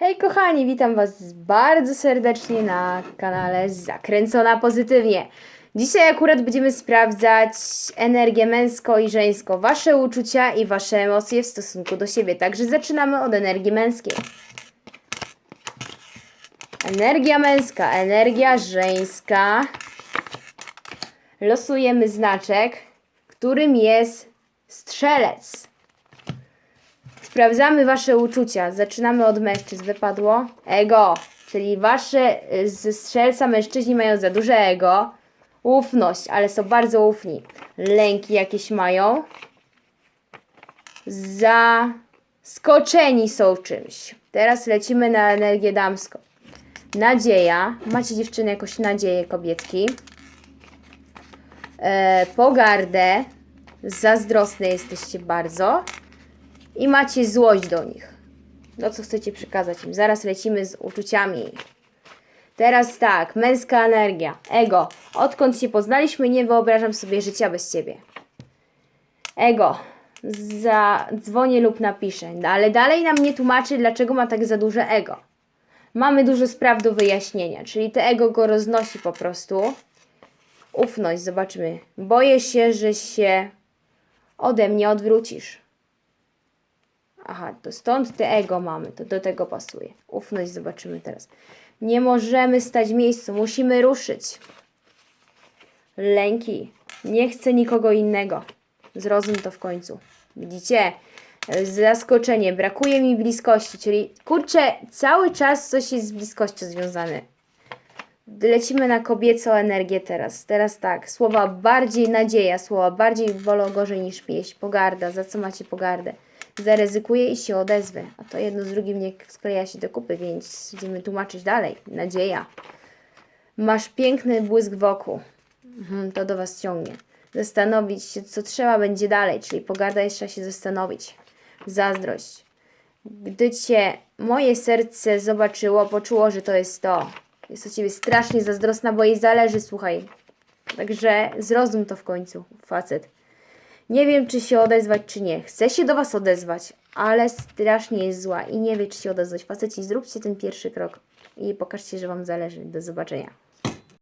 Hej kochani, witam Was bardzo serdecznie na kanale Zakręcona Pozytywnie. Dzisiaj akurat będziemy sprawdzać energię męską i żeńską, Wasze uczucia i Wasze emocje w stosunku do siebie. Także zaczynamy od energii męskiej. Energia męska, energia żeńska. Losujemy znaczek, którym jest strzelec. Sprawdzamy wasze uczucia. Zaczynamy od mężczyzn. Wypadło ego, czyli wasze y, z strzelca mężczyźni mają za duże ego. Ufność, ale są bardzo ufni. Lęki jakieś mają. Zaskoczeni są czymś. Teraz lecimy na energię damską. Nadzieja. Macie dziewczyny jakoś nadzieję kobietki. E, pogardę. Zazdrosne jesteście bardzo i macie złość do nich. No co chcecie przekazać im? Zaraz lecimy z uczuciami. Teraz tak, męska energia, ego. Odkąd się poznaliśmy, nie wyobrażam sobie życia bez ciebie. Ego. Zadzwonię lub napiszę, ale dalej nam nie tłumaczy, dlaczego ma tak za duże ego. Mamy dużo spraw do wyjaśnienia, czyli te ego go roznosi po prostu. Ufność, zobaczymy. Boję się, że się ode mnie odwrócisz. Aha, to stąd te ego mamy, to do tego pasuje. Ufność zobaczymy teraz. Nie możemy stać w miejscu, musimy ruszyć. Lęki. Nie chcę nikogo innego. Zrozum to w końcu. Widzicie? Zaskoczenie. Brakuje mi bliskości, czyli kurczę, cały czas coś jest z bliskością związane. Lecimy na kobiecą energię teraz. Teraz tak, słowa bardziej nadzieja, słowa bardziej wolą gorzej niż pieśń, pogarda, za co macie pogardę. Zaryzykuję i się odezwę, a to jedno z drugim nie skleja się do kupy, więc będziemy tłumaczyć dalej. Nadzieja. Masz piękny błysk wokół. Mhm, to do Was ciągnie. Zastanowić się, co trzeba będzie dalej, czyli pogarda jeszcze się zastanowić. Zazdrość. Gdy Cię moje serce zobaczyło, poczuło, że to jest to. Jest o Ciebie strasznie zazdrosna, bo jej zależy, słuchaj. Także zrozum to w końcu, facet. Nie wiem, czy się odezwać, czy nie. Chcę się do Was odezwać, ale strasznie jest zła i nie wie, czy się odezwać. Faceci, zróbcie ten pierwszy krok i pokażcie, że Wam zależy. Do zobaczenia.